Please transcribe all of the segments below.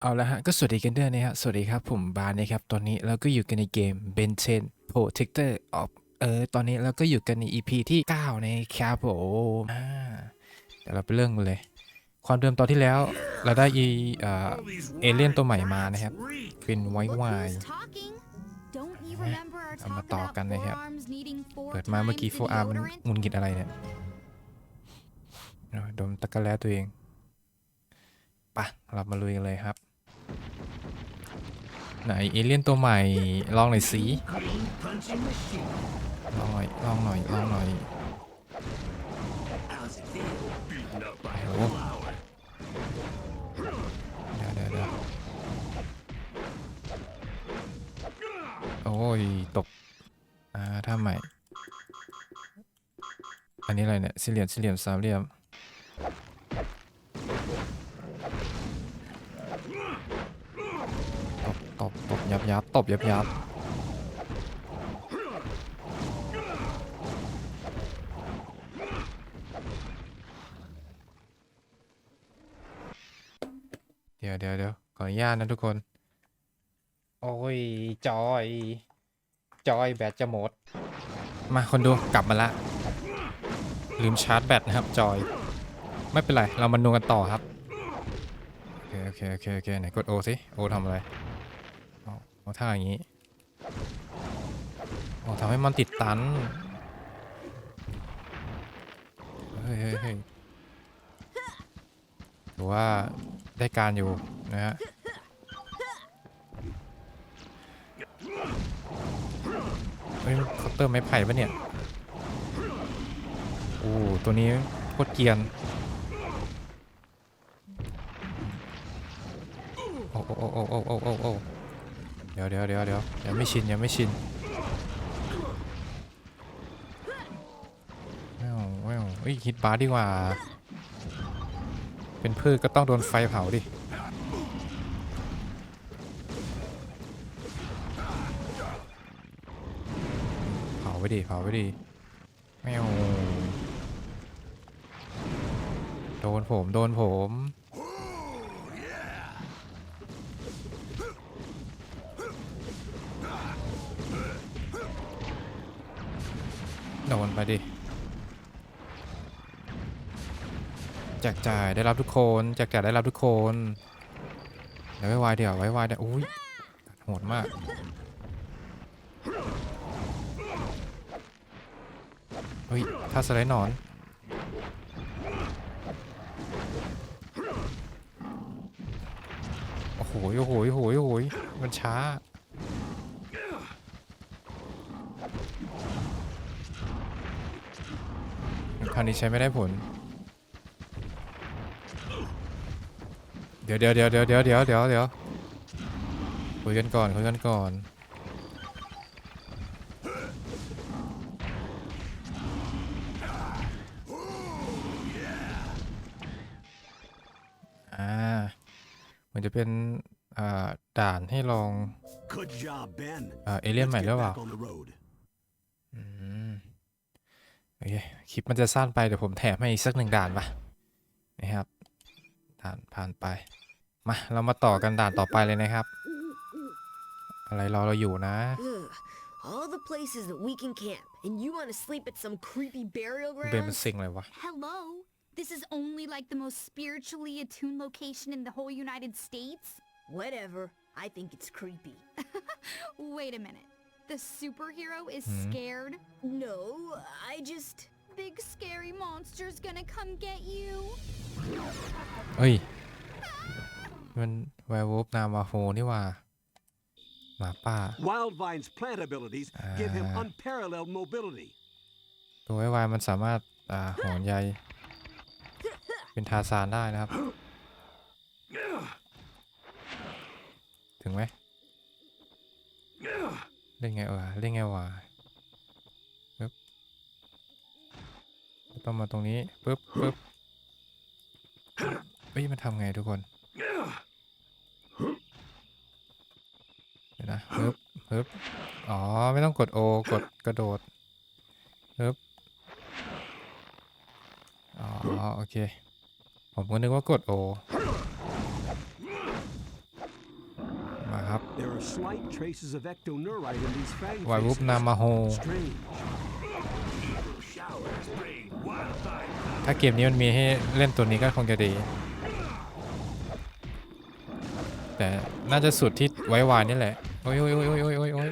เอาละฮะ ก็สวัสดีกันด้วยนะครับสวัสดีครับ ผมบาสนะครับ ตอนนี้เราก็อยู่กันในเกม Ben 10 Protector of เออ ตอนนี้เราก็อยู่กันใน EP ที่ 9 นะครับผมอ่าเดี๋ยวเราไปเรื่องกันเลย ความเดิมตอนที่แล้ว เราได้อีเอ่อเอเลี่ยนตัวใหม่มานะครับ เป็นไว Look ไว who's talking. Don't you remember our เอามา talk ต่อ about กันนะครับ forearms needing four เปิดมาเมื่อกี้ times โฟ the อาร์มัน deodorant? งุนกิดอะไรเนี่ยเอาดมตะกะแล้ตัวเองปะเรามาลุยกันเลยครับ ไหนเอเลี่ยนตัวใหม่ ลองหน่อยสิลองหน่อยลองหน่อยลองหน่อยโอ้เดี๋ยวเดี๋ยวเดี๋ยวโอ้ยตกอ่าท่าใหม่ อันนี้อะไรเนี่ยสี่เหลี่ยมสี่เหลี่ยมสามเหลี่ยม ตบตบตบ ยับตบยับยับเดี๋ยวเดี๋ยวเดี๋ยวขออนุญาตนะทุกคน โอ้ย จอย จอยแบตจะหมด มาคนดูกลับมาละ ลืมชาร์จแบตนะครับ จอย ไม่เป็นไร เรามาดูกันต่อครับโอเค โอเคโอเคไหนกดโอสิโอทำอะไร เอาอาท่าอย่างนี้โอ้ทำให้มันติดตัน เฮ้ยเฮ้ยเฮ้ยหรือว่าได้การอยู่นะฮะเฮ้ยเคาน์เตอร์ไม้ไผ่ปะเนี่ย โอ้ ตัวนี้โคตรเกียน โอ้โอ้โอ้โอ้โอ้โอ้โอ้ ดี๋ยวเดี๋ยวเดี๋ยวเดี๋ยวยังไม่ชินยังไม่ชินแววแววเฮ้ยฮิตบาร์ดีกว่า เป็นพืชก็ต้องโดนไฟเผาดิเผาไปดิเผาไปดิแมวโดนผม โดนผม โดนไปดิ แจกจ่ายได้รับทุกคน แจกจ่ายได้รับทุกคน เดี๋ยวไว้วายเดี๋ยวไว้วายเดี๋ยวอุ้ยโหดมาก เฮ้ย ถ้าสไลด์หนอนโอ้โหโอ้โหโอ้โหโอ้โหมันช้า ราวนี้ใช้ไม่ได้ผล เดี๋ยวเดี๋ยวเดี๋ยวเดี๋ยวเดี๋ยวเดี๋ยวเดี๋ยวเดี๋ยวคุยกันก่อนคุยกันก่อน อ่ามันจะเป็นอ่าด่านให้ลอง Good job, Ben. อ่าเอเลี่ยน Let's ใหม่ห get รือเปล่า back on the road. อืม โอเคคลิปมันจะสั้นไปเดี๋ยวผมแถมให้อีกสักหนึ่งด่านปะนะครับด่านผ่านไป มาเรามาต่อกันด่านต่อไปเลยนะครับ อะไรรอเราอยู่นะ Ugh, all the places that we can camp, and you want to sleep at some creepy burial เบนมัน grounds? สิ่งอะไรวะ Hello? This is only like the most spiritually attuned location in the whole United States? Whatever. I think it's creepy. Wait a minute. The superhero is Hmm. scared? No, I just. Big scary monster's gonna come get you? เอ้ย มันแวร์วูฟนามวาโฮนี่หว่า หมาป่า Wildvine's plant abilities give him Ah. unparalleled mobility. ตัวไวายมันสามารถ อ่าโหนใยเป็นทาซานได้นะครับ ถึงไหม เล่นไงวะเล่นไงวะปึ๊บต้องมาตรงนี้ปึ๊บปึ๊บเฮ้ยมันทำไงทุกคนเดี๋ยวนะปึ๊บปึ๊บอ๋อ ไม่ต้องกดโอกดกระโดดปึ๊บอ๋อ โอเค ผมก็นึกว่ากดโอ ครับ There are slight traces of ectoneurite in these fang วายวุบ faces. นามาโฮ Strange. ถ้าเกมนี้มันมีให้เล่นตัวนี้ก็คงจะดี แต่น่าจะสุดที่ไว้วายนี่แหละ โอ้ยโอ้ยโอ้ยโอ้ยโอ้ยโอ้ยโอ้ย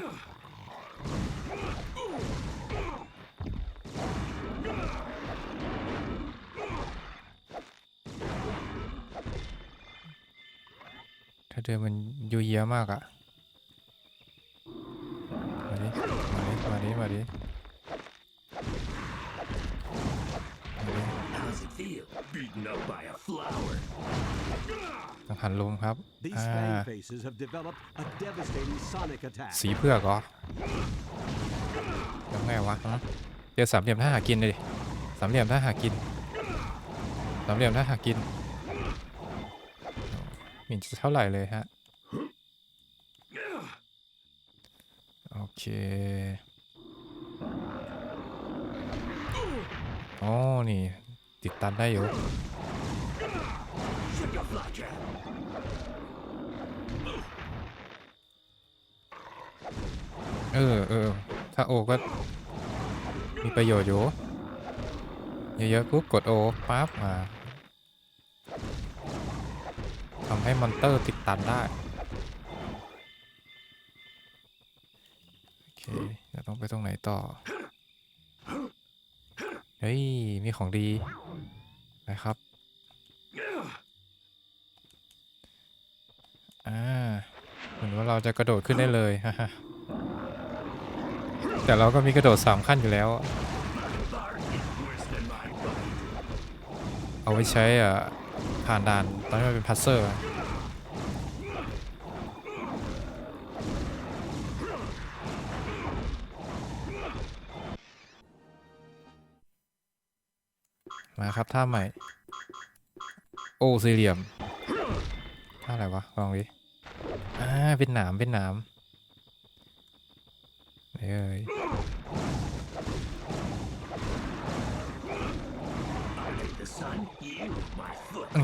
ถ้าเดินมัน ยูเยียมากอะมาดิมาดิมาดิมาดิมาดิ How's it feel? Beaten up by a flower. กังหันลมครับ These อ่า fang faces have developed a devastating sonic attack. สีเผือกเหรอยังไงวะฮะเจอสามเหลี่ยมถ้าหากินเลยดิสามเหลี่ยมถ้าหากินสามเหลี่ยมถ้าหากินหมิ่นจะเท่าไหร่เลยฮะ โอ เคอ๋อ นี่ ติดตันได้อยู่เออเออถ้าโอก็มีประโยชน์อยู่ เยอะๆปุ๊บกดโอปั๊บมาทำให้มอนเตอร์ติดตันได้ เคเดี๋ยวต้องไปตรงไหนต่อ เฮ้ย มีของดีนะครับ อ่า เหมือนว่าเราจะกระโดดขึ้นได้เลยฮ่าแต่เราก็มีกระโดดสามขั้นอยู่แล้ว เอาไว้ใช้อะผ่านด่านตอนนี้มันเป็นพัซเซอร์ มาครับท่าใหม่ โอ้สี่เหลี่ยมท่าอะไรวะลองดิอ่าเป็นหนามเป็นหนามเอ้ย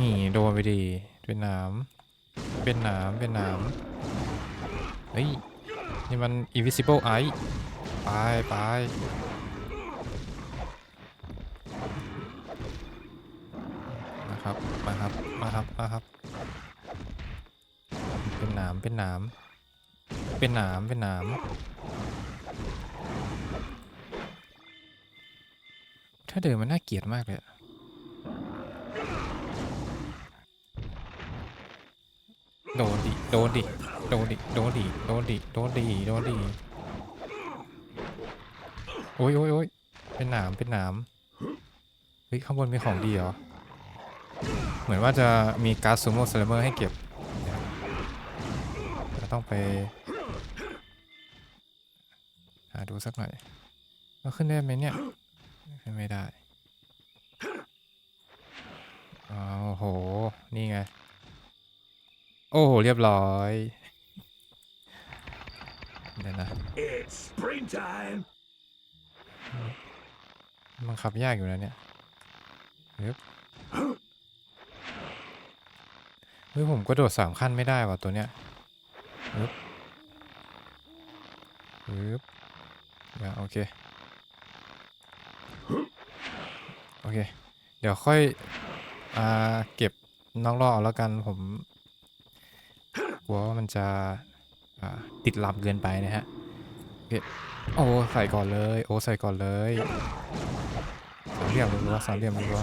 นี่โดนไปดีเป็นหนามเป็นหนามเป็นหนามเฮ้ยนี่มัน invisible eye ไปไปมา ครับ มาครับ มาครับ มาครับ เป็นหนาม เป็นหนาม เป็นหนาม เป็นหนาม ถ้าเดินมันน่าเกลียดมากเลยโดนดิ โดนดิ โดนดิ โดนดิ โดนดิ โดนดิ โดนดิ โอ้ยโอ้ยโอ้ยเป็นหนาม เป็นหนาม เฮ้ย ข้างบนมีของดีเหรอ เหมือนว่าจะมีการ์ดซูโม่สเลเมอร์ให้เก็บเดี๋ยวเราต้องไปหาดูสักหน่อยว่าขึ้นได้ไหมเนี่ย ขึ้นไม่ได้อ้าวโอ้โห นี่ไง โอ้โห เรียบร้อยเดี๋ยวนะ It's springtime. มันขับยากอยู่นะเนี่ยเฮ้ย เฮ้ยผมก็โดดสามขั้นไม่ได้ว่ะตัวเนี้ยฮึบฮึบอะโอเค โอเค เดี๋ยวค่อย อ่า เก็บน้องรอเอาแล้วกันผม กลัวว่ามันจะ อ่า ติดลำเกินไปนะฮะ โอเค โอ้ใส่ก่อนเลย โอ้ใส่ก่อนเลยสามเหลี่ยมรัวๆสามเหลี่ยมรัว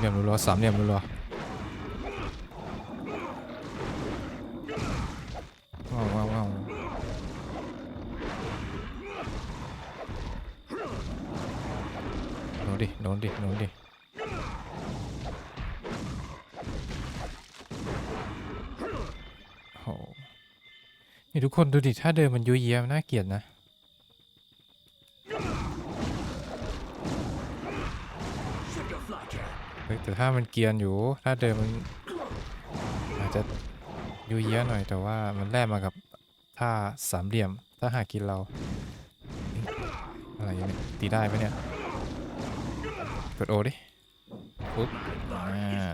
เหลี่ยมรัวๆสามเหลี่ยมรัวๆว้าวว้าวว้าวโดนดิโดนดิโดนดิโอ้โหนี่ทุกคนดูดิถ้าเดินมันยุยเยียมนน่าเกลียดนะ ถ้ามันเกียนอยู่ ถ้าเดินมันอาจจะยูเยียหน่อยแต่ว่ามันแลกมากับท่าสามเหลี่ยม ถ้าหากกินเรา อะไรเนี่ยตีได้ไหมเนี่ยกดโอดิปุ๊บอ่า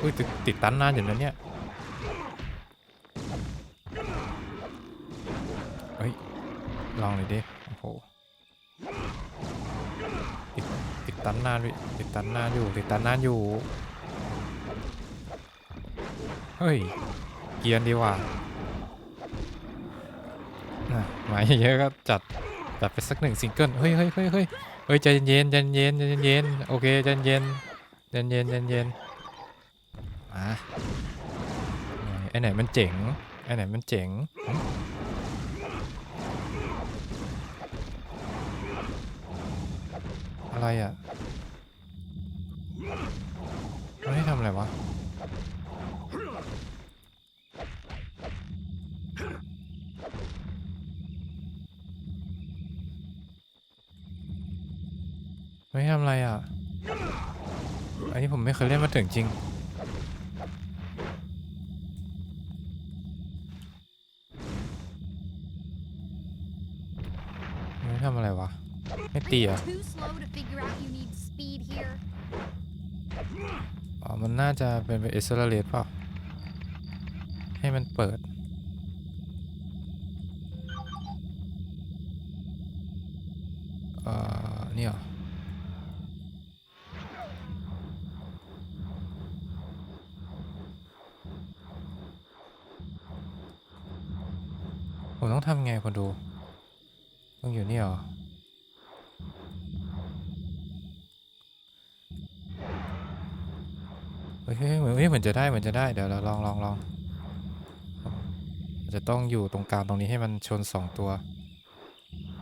อุ้ยติดติดตันนานอยู่นะเนี่ยเฮ้ย ลองเลยดิ โอ้โห ตันนานวิติดตันนานอยู่ติดตันนานอยู่ เฮ้ย เกียนดีว่ะน่ะมาเยอะๆก็จัดจัดไปสักหนึ่งซิงเกิลเฮ้ยเฮ้ยเฮ้ยเฮ้ยเฮ้ยใจเย็นๆใจเย็นใจเย็นโอเคใจเย็นๆใจเย็นๆใจเย็นๆมาไอ้ไหนมันเจ๋งไอ้ไหนมันเจ๋ง อะไรอะมันให้ทำอะไรวะ ไม่ทำอะไรอะ อันนี้ผมไม่เคยเล่นมาถึงจริง ไม่ทำอะไรวะ ไม่ตี Are อะ อ๋อ มันน่าจะเป็นไปเอสเซอร์เรตเปล่า ให้มันเปิด เอ่อ นี่เหรอ ผมต้องทำไงคนดู ต้องอยู่นี่เหรอ เฮ้ยเหมือนเฮ้ยเหมือนจะได้เหมือนจะได้เดี๋ยวเราลองลองลองจะต้องอยู่ตรงกลางตรงนี้ให้มันชนสองตัว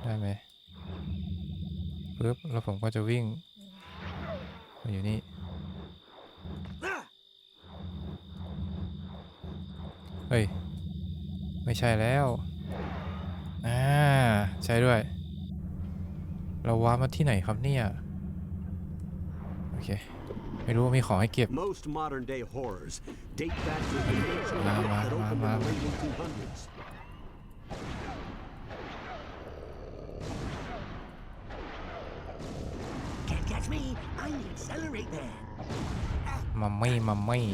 ได้ไหมปึ๊บแล้วผมก็จะวิ่งมาอยู่นี่เฮ้ย ไม่ใช่แล้วอ่าใช่ด้วย เราว้ามาที่ไหนครับเนี่ย โอเค ไม่รู้ว่ามีของให้เก็บ Most modern day horrors date back to the ancient Ma- world ma- that opened ma- in the ma- late 1800s. Can't catch me. I need accelerate there. มัมมี่มัมมี่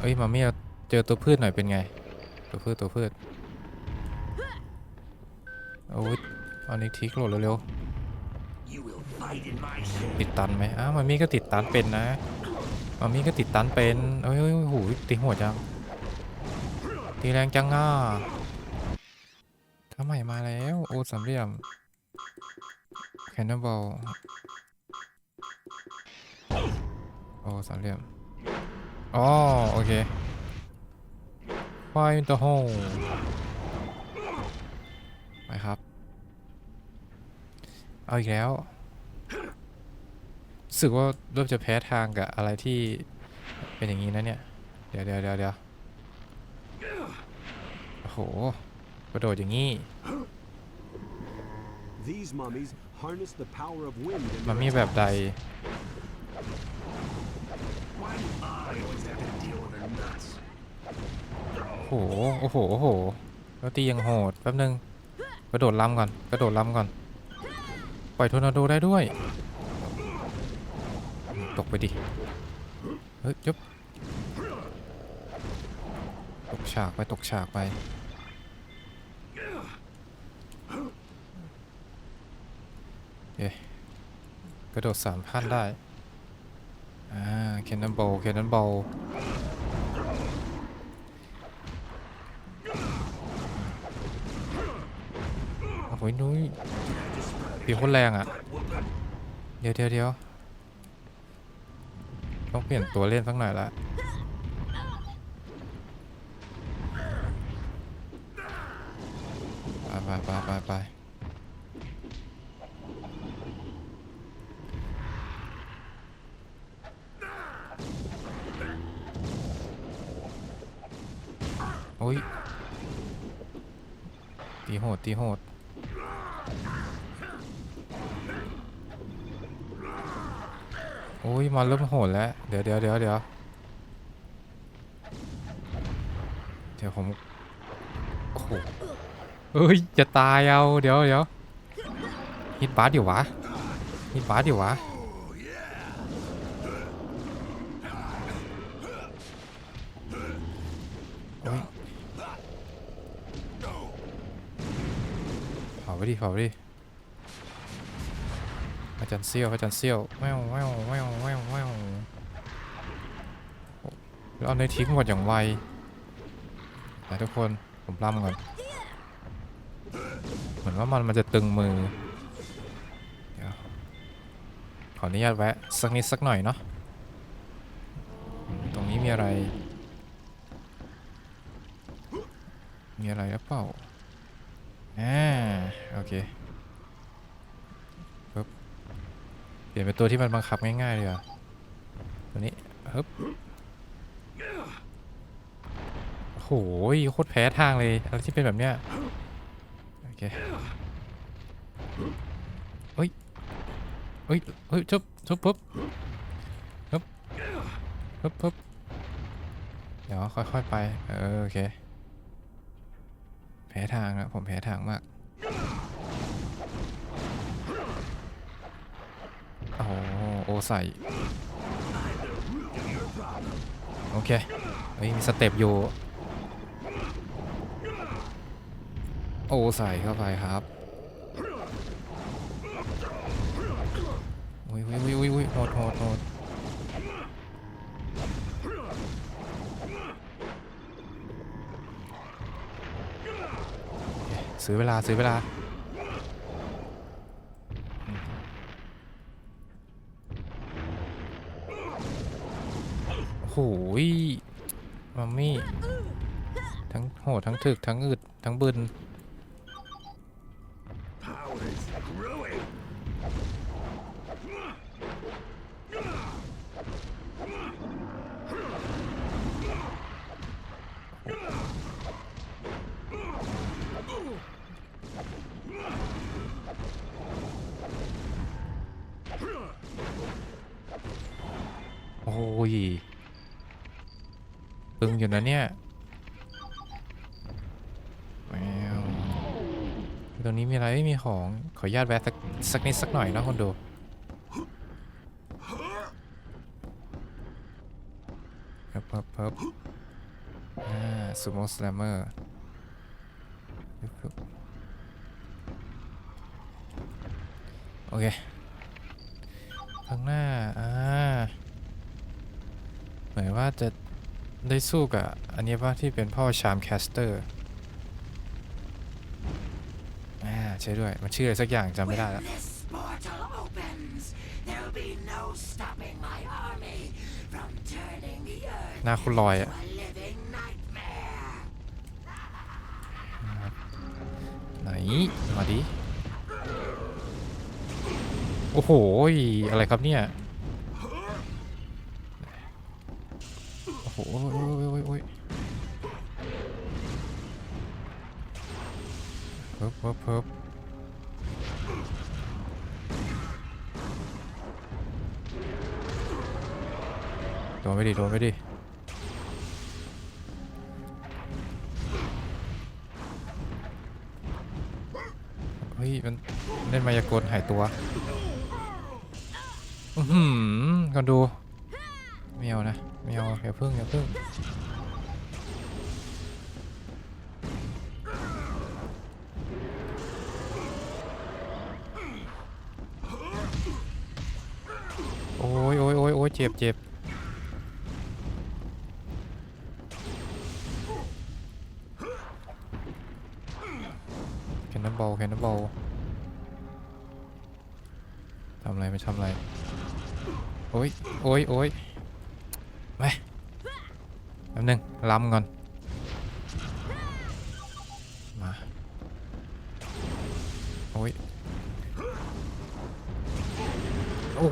เอ้ยมัมมี่เอาเจอตัวพืชหน่อยเป็นไง ตัวพืชตัวพืชโอ้ยเอานิกทิกโหลดเร็ว You will fight in my ๆ shape. ติดตันไหมอ้าวมัมมี่ก็ติดตันเป็นนะมัมมี่ก็ติดตันเป็นเอ้ยเอ้ยโอ้โหตีหัวจังตีแรงจังอะทำไมมาแล้ว โอ้สามเหลี่ยมแคนนอนบอลโอ้สามเหลี่ยมอ๋อโอเค Find the hole ไปครับ เอาอีกแล้วรู้สึกว่าเริ่มจะแพ้ทางกับอะไรที่เป็นอย่างนี้นะเนี่ย เดี๋ยวเดี๋ยวเดี๋ยวเดี๋ยวโอ้โห กระโดดอย่างนี้ These mummies harness the power of wind in มัน their มีแบบใด โอ้โห โอ้โห โอ้โหแล้วตียังโหดแป๊บนึง กระโดดล้ำก่อน กระโดดล้ำก่อน ปล่อยทอร์นาโดได้ด้วย ตกไปดิ เฮ้ยยบตกฉากไปตกฉากไปเอ๊กระโดดสามขั้นได้ อ่า แคนนอนบอลแคนนอนบอล โอ้โหนุ้ยตีโคนแรงอะ เดี๋ยวเดี๋ยวเดี๋ยวต้องเปลี่ยนตัวเล่นสักหน่อยละไปไปไปไปไปโอ้ยตีโหดตีโหด อ้อ้ยมอนเริ่มโหดแล้ว เดี๋ยวเดี๋ยวเดี๋ยวเดี๋ยวเดี๋ยวผมโอ้โหเอ้ยจะตายเอา เดี๋ยวเดี๋ยวฮิตบาสเดี๋ยววะฮิตบาสเดี๋ยววะเผาไปดิเผาไปดิ ระจันเสี้ยวพระจันเสี้ยวแววแววแววแววแววแล้วเอาในทิ้งหมดอย่างไวแต่ทุกคนผมปล้ำก่อนเหมือนว่ามันมันจะตึงมือขออนุญาตแวะสักนิดสักหน่อยเนาะตรงนี้มีอะไร มีอะไรหรือเปล่าอ่าโอเคปึ๊บเป ลี่ยนเป็นตัวที่มันบังคับง่ายๆเลยอะตัวนี้ฮึบโอ้โหโคตรแพ้ทางเลยอะไรที่เป็นแบบเนี้ยโอเคเฮ้ยเฮ้ยเฮ้ยจุ๊บจุ๊บปุ๊บปึ๊บปึ๊บปึ๊บเดี๋ยวค่อยๆไปเออโอเคแพ้ทางนะผมแพ้ทางมาก โอ้โหโอ ใส่ โอเค เฮ้ย มีสเต็ปอยู่ โอใส่เข้าไปครับอุ้ยอุ้ยอุ้ยอุ้ยอุ้ยโหดโหดโหดซื้อเวลา ซื้อเวลาอืมโอ้โหย มัมมี่ ทั้งโหดทั้งถึกทั้งอึดทั้งบึน อยู่นะเนี่ยแมวตรงนี้มีอะไรไม่มีของ ขออนุญาตแวะสักสักนิดสักหน่อยนะคนดูเพิบเพิบเพิบอ่าซูโม่สแลมเมอร์โอเคข้างหน้า อ่า เหมือนว่าจะ ได้สู้กับอันนี้ว่าที่เป็นพ่อชามแคสเตอร์อ่าใช่ด้วย มันชื่ออะไรสักอย่างจำไม่ได้แล้ว This portal opens. There'll be no stopping my army from turning the earth หน้าคุณลอยอะ a living nightmare. ไหน มาดิ โอ้โห อะไรครับเนี่ย โอ้โหโอ้ยโอ้ยโอ้ยโอ้ยเพิบเพิบเพิบโดนไปดิโดนไปดิเฮ้ย มันเล่นมายากลหายตัวอือหือกันดูไม่เอานะ ไม่เอาอย่าพึ่งอย่าพึ่งโอ้ยโอ้ยโอ้ยโอ้ยเจ็บเจ็บแคนนอนบอลแคนนอนบอลทำอะไรไม่ทำอะไร โอ้ยโอ้ยโอ้ยไปแป๊บนึง ล้ำก่อน มา โอ้ย โอ้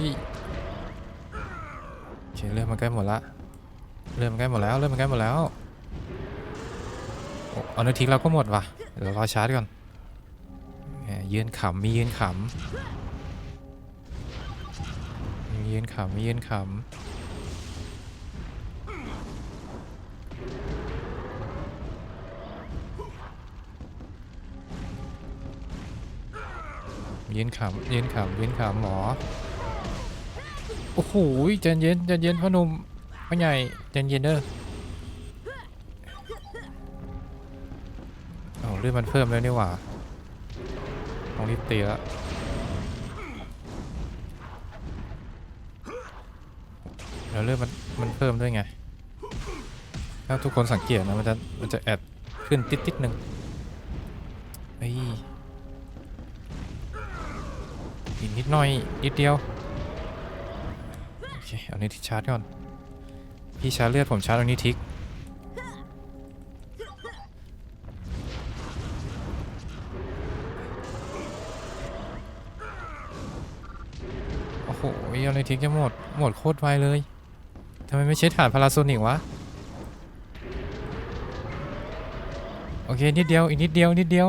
ยเคเริ่มมันใกล้หมดละ เริ่มมันใกล้หมดแล้ว เริ่มมันใกล้หมดแล้วเอานื้อทิ้งเราก็หมดว่ะ เดี๋ยวรอชาร์จก่อนยืนขำมียืนขำมียืนขำม่ยืนขำ ยืนขำยืนขำยืนขำหมอ โอ้โหใจเย็นใจเย็นพ่อหนุ่มพ่อใหญ่ใจเย็นเด้อเอาเลือดมันเพิ่มแล้วนี่หว่าต้องรีบตีแล้วแล้วเลือดมันมันเพิ่มด้วยไง ถ้าทุกคนสังเกตนะมันจะมันจะแอดขึ้นติดติดๆหนึ่งเฮ้ย อีกนิดหน่อยนิดเดียวโอเคเอานี้ทิกชาร์จก่อน พี่ชาร์จเลือดผมชาร์จตรงนี้ทิกโอ้โหเอาในทิกจะหมดหมดโคตรไวเลยทำไมไม่ใช้ฐานพาราโซนิกวะโอเคนิดเดียวอีกนิดเดียวนิดเดียว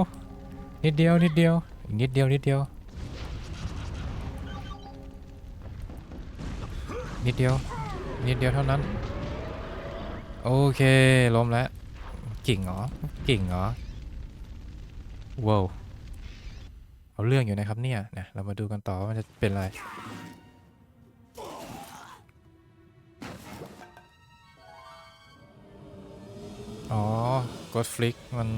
นิดเดียวนิดเดียวอีกนิดเดียวนิดเดียว นิดเดียว นิดเดียวเท่านั้น โอเคล้มแล้ว กิ่งเหรอ กิ่งเหรอว้าวเอาเรื่องอยู่นะครับเนี่ยนะเรามาดูกันต่อว่ามันจะเป็นอะไร อ๋อกดฟลิกมัน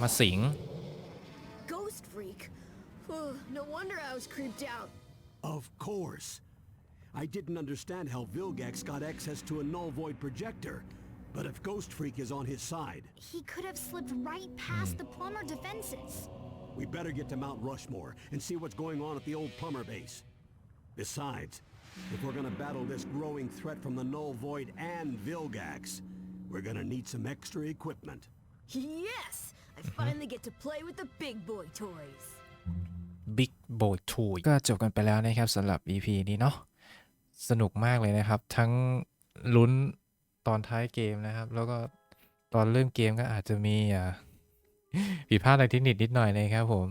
มาสิง Ghost freak. no wonder I was creeped out. Of course. I didn't understand how Vilgax got access to a null void projector. But if Ghost Freak is on his side, He could have slipped right past the plumber defenses. we better get to Mount Rushmore and see what's going on at the old plumber base. Besides, if we're gonna battle this growing threat from the null void and Vilgax, we're gonna need some extra equipment. Yes! I finally get to play with the big boy toys. Big Boy Toy ก็จบกันไปแล้วนะครับสำหรับ EP นี้เนาะ สนุกมากเลยนะครับ ทั้งลุ้นตอนท้ายเกมนะครับ แล้วก็ตอนเริ่มเกมก็อาจจะมีอ่าผิดพลาดในเทคนิคนิดหน่อยนะครับผม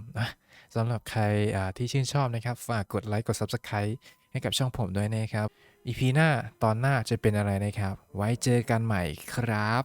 สำหรับใครที่ชื่นชอบนะครับ ฝากกดไลค์กด Subscribe ให้กับช่องผมด้วยนะครับอีพีหน้าตอนหน้าจะเป็นอะไรนะครับ ไว้เจอกันใหม่ครับ